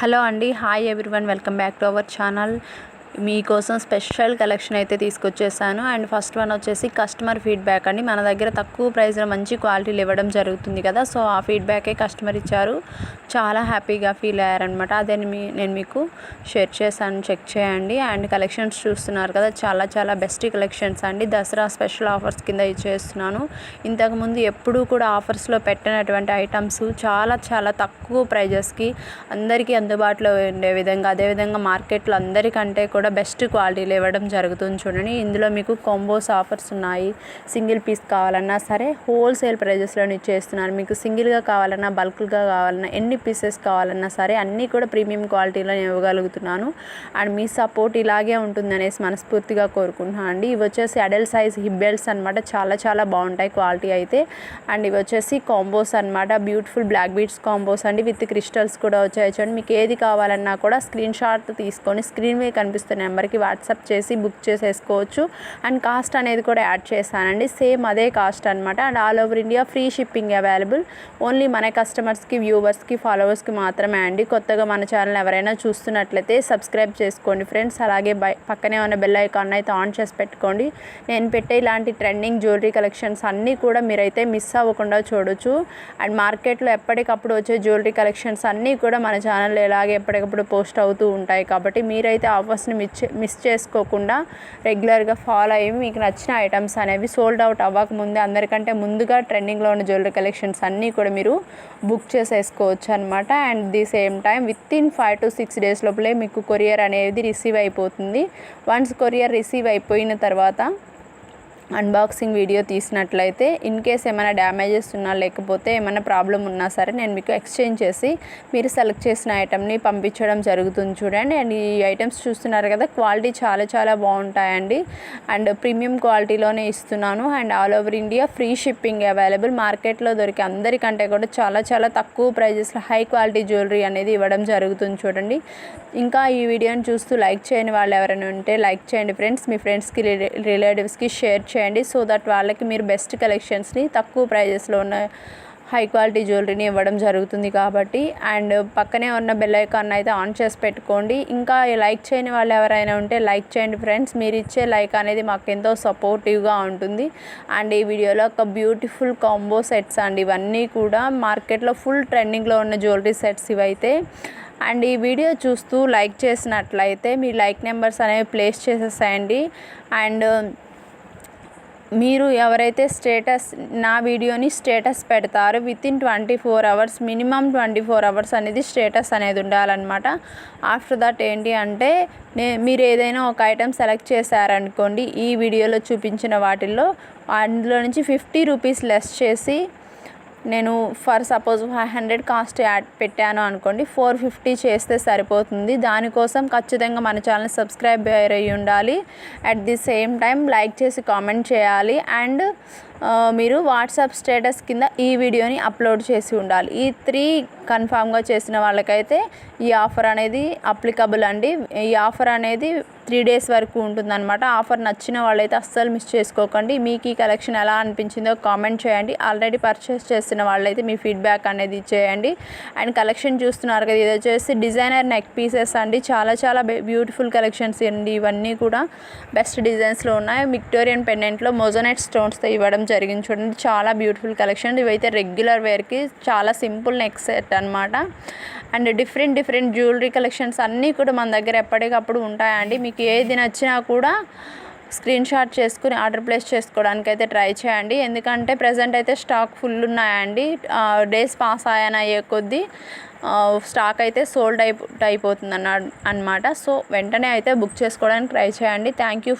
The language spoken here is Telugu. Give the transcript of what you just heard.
హలో అండి. Hi everyone. Welcome back to our channel. మీకోసం స్పెషల్ కలెక్షన్ అయితే తీసుకొచ్చేసాను. అండ్ ఫస్ట్ వన్ వచ్చేసి కస్టమర్ ఫీడ్బ్యాక్ అండి. మన దగ్గర తక్కువ ప్రైస్లో మంచి క్వాలిటీలు ఇవ్వడం జరుగుతుంది కదా. సో ఆ ఫీడ్బ్యాకే కస్టమర్ ఇచ్చారు. చాలా హ్యాపీగా ఫీల్ అయ్యారనమాట అదే మీ నేను మీకు షేర్ చేశాను. చెక్ చేయండి. అండ్ కలెక్షన్స్ చూస్తున్నారు కదా. చాలా చాలా బెస్ట్ కలెక్షన్స్ అండి. దసరా స్పెషల్ ఆఫర్స్ కింద ఇచ్చేస్తున్నాను. ఇంతకుముందు ఎప్పుడూ కూడా ఆఫర్స్లో పెట్టినటువంటి ఐటమ్స్ చాలా చాలా తక్కువ ప్రైజెస్కి అందరికీ అందుబాటులో ఉండే విధంగా అదేవిధంగా మార్కెట్లో అందరికంటే కూడా బెస్ట్ క్వాలిటీలు ఇవ్వడం జరుగుతుంది చూడండి. ఇందులో మీకు కాంబోస్ ఆఫర్స్ ఉన్నాయి. సింగిల్ పీస్ కావాలన్నా సరే హోల్సేల్ ప్రైజెస్లో ఇచ్చేస్తున్నాను మీకు సింగిల్గా కావాలన్నా బల్క్గా కావాలన్నా ఎన్ని పీసెస్ కావాలన్నా సరే అన్నీ కూడా ప్రీమియం క్వాలిటీలో ఇవ్వగలుగుతున్నాను. అండ్ మీ సపోర్ట్ ఇలాగే ఉంటుందనేసి మనస్ఫూర్తిగా కోరుకుంటున్నాను అండి. ఇవి వచ్చేసి అడల్ సైజ్ హిబ్బెల్స్ అనమాట చాలా చాలా బాగుంటాయి క్వాలిటీ అయితే. అండ్ ఇవి వచ్చేసి కాంబోస్ అనమాట బ్యూటిఫుల్ బ్లాక్ బీట్స్ కాంబోస్ అండి. విత్ క్రిస్టల్స్ కూడా వచ్చాయి చూడండి. మీకు ఏది కావాలన్నా కూడా స్క్రీన్ షాట్ తీసుకొని స్క్రీన్ మీద వస్తున్న నెంబర్కి వాట్సాప్ చేసి బుక్ చేసేసుకోవచ్చు. అండ్ కాస్ట్ అనేది కూడా యాడ్ చేశానండి సేమ్ అదే కాస్ట్ అనమాట and all over India free shipping available. Only మన కస్టమర్స్కి వ్యూవర్స్కి ఫాలోవర్స్కి మాత్రమే అండి. కొత్తగా మన ఛానల్ ఎవరైనా చూస్తున్నట్లయితే సబ్స్క్రైబ్ చేసుకోండి ఫ్రెండ్స్. అలాగే బై పక్కనే ఉన్న బెల్ ఐకాన్ అయితే ఆన్ చేసి పెట్టుకోండి. నేను పెట్టే ఇలాంటి ట్రెండింగ్ జ్యువెలరీ కలెక్షన్స్ అన్నీ కూడా మీరైతే మిస్ అవ్వకుండా చూడొచ్చు. అండ్ మార్కెట్లో ఎప్పటికప్పుడు వచ్చే జ్యువెలరీ కలెక్షన్స్ అన్నీ కూడా మన ఛానల్లో ఎలాగే ఎప్పటికప్పుడు పోస్ట్ అవుతూ ఉంటాయి. కాబట్టి మీరైతే ఆఫర్స్ని మిస్ మిస్ చేసుకోకుండా రెగ్యులర్గా ఫాలో అయ్యి మీకు నచ్చిన ఐటమ్స్ అనేవి సోల్డ్ అవుట్ అవ్వక ముందే అందరికంటే ముందుగా ట్రెండింగ్లో ఉన్న జ్యువెలరీ కలెక్షన్స్ అన్నీ కూడా మీరు బుక్ చేసేసుకోవచ్చు అనమాట and the same time within five to six days లోపలే మీకు కొరియర్ అనేది రిసీవ్ అయిపోతుంది. వన్స్ కొరియర్ రిసీవ్ అయిపోయిన తర్వాత అన్బాక్సింగ్ వీడియో తీసినట్లయితే ఇన్ కేస్ ఏమైనా డ్యామేజెస్ ఉన్నా లేకపోతే ఏమైనా ప్రాబ్లం ఉన్నా సరే నేను మీకు ఎక్స్చేంజ్ చేసి మీరు సెలెక్ట్ చేసిన ఐటమ్ని పంపించడం జరుగుతుంది చూడండి. అండ్ ఈ ఐటమ్స్ చూస్తున్నారు కదా క్వాలిటీ చాలా చాలా బాగుంటాయండి. అండ్ ప్రీమియం క్వాలిటీలోనే ఇస్తున్నాను. And all over India free shipping available మార్కెట్లో దొరికే అందరికంటే కూడా చాలా చాలా తక్కువ ప్రైజెస్లో హై క్వాలిటీ జ్యువెలరీ అనేది ఇవ్వడం జరుగుతుంది చూడండి. ఇంకా ఈ వీడియోని చూస్తూ లైక్ చేయని వాళ్ళు ఎవరైనా ఉంటే లైక్ చేయండి ఫ్రెండ్స్ మీ ఫ్రెండ్స్కి రిలేటివ్స్కి షేర్ చేయండి. చేయండి. సో దట్ వాళ్ళకి మీరు బెస్ట్ కలెక్షన్స్ని తక్కువ ప్రైజెస్లో ఉన్న హై క్వాలిటీ జ్యువెలరీని ఇవ్వడం జరుగుతుంది కాబట్టి. అండ్ పక్కనే ఉన్న బెల్ ఐకాన్ అయితే ఆన్ చేసి పెట్టుకోండి. ఇంకా లైక్ చేయని వాళ్ళు ఎవరైనా ఉంటే లైక్ చేయండి ఫ్రెండ్స్. మీరు ఇచ్చే లైక్ అనేది మాకు ఎంతో సపోర్టివ్గా ఉంటుంది. అండ్ ఈ వీడియోలో ఒక బ్యూటిఫుల్ కాంబో సెట్స్ అండి. ఇవన్నీ కూడా మార్కెట్లో ఫుల్ ట్రెండింగ్లో ఉన్న జ్యువెలరీ సెట్స్ ఇవైతే. అండ్ ఈ వీడియో చూస్తూ లైక్ చేసినట్లయితే మీ లైక్ నెంబర్స్ అనేవి ప్లేస్ చేసేసేయండి. అండ్ మీరు ఎవరైతే స్టేటస్ నా వీడియోని స్టేటస్ పెడతారో within twenty four hours minimum twenty four hours అనేది స్టేటస్ అనేది ఉండాలన్నమాట. ఆఫ్టర్ దట్ ఏంటి అంటే నే మీరు ఏదైనా ఒక ఐటెం సెలెక్ట్ చేశారనుకోండి ఈ వీడియోలో చూపించిన వాటిల్లో అందులో నుంచి ఫిఫ్టీ రూపీస్ లెస్ చేసి నేను for suppose five hundred cost ad పెట్టాను అనుకోండి ఫోర్ ఫిఫ్టీ చేస్తే సరిపోతుంది. దానికోసం ఖచ్చితంగా మన ఛానల్ సబ్స్క్రైబ్ అయ్యి ఉండాలి at the same time like చేసి కామెంట్ చేయాలి. అండ్ మీరు వాట్సాప్ స్టేటస్ కింద ఈ వీడియోని అప్లోడ్ చేసి ఉండాలి. ఈ త్రీ కన్ఫామ్గా చేసిన వాళ్ళకైతే ఈ ఆఫర్ అనేది అప్లికబుల్ అండి. ఈ ఆఫర్ అనేది త్రీ డేస్ వరకు ఉంటుందన్నమాట. ఆఫర్ నచ్చిన వాళ్ళైతే అస్సలు మిస్ చేసుకోకండి. మీకు ఈ కలెక్షన్ ఎలా అనిపించిందో కామెంట్ చేయండి. ఆల్రెడీ పర్చేస్ చేసిన వాళ్ళైతే మీ ఫీడ్బ్యాక్ అనేది ఇచ్చేయండి. అండ్ కలెక్షన్ చూస్తున్నారు కదా ఇది వచ్చేసి డిజైనర్ నెక్ పీసెస్ అండి. చాలా చాలా బ్యూటిఫుల్ కలెక్షన్స్ అండి. ఇవన్నీ కూడా బెస్ట్ డిజైన్స్లో ఉన్నాయి. విక్టోరియన్ పెండెంట్లో మొజనైట్ స్టోన్స్తో ఇవ్వడం జరిగింది చూడండి చాలా బ్యూటిఫుల్ కలెక్షన్ ఇవైతే రెగ్యులర్ వేర్కి చాలా సింపుల్ నెక్ సెట్ అనమాట and different different jewellery collections అన్నీ కూడా మన దగ్గర ఎప్పటికప్పుడు ఉంటాయండి. మీకు ఏది నచ్చినా కూడా స్క్రీన్ షాట్ చేసుకుని ఆర్డర్ ప్లేస్ చేసుకోవడానికి అయితే ట్రై చేయండి. ఎందుకంటే ప్రజెంట్ అయితే స్టాక్ ఫుల్ ఉన్నాయండి. డేస్ పాస్ అయ్యాను అయ్యే కొద్దీ స్టాక్ అయితే సోల్డ్ అయిపో అయిపోతుంది అన్న అనమాట సో వెంటనే అయితే బుక్ చేసుకోవడానికి ట్రై చేయండి. Thank you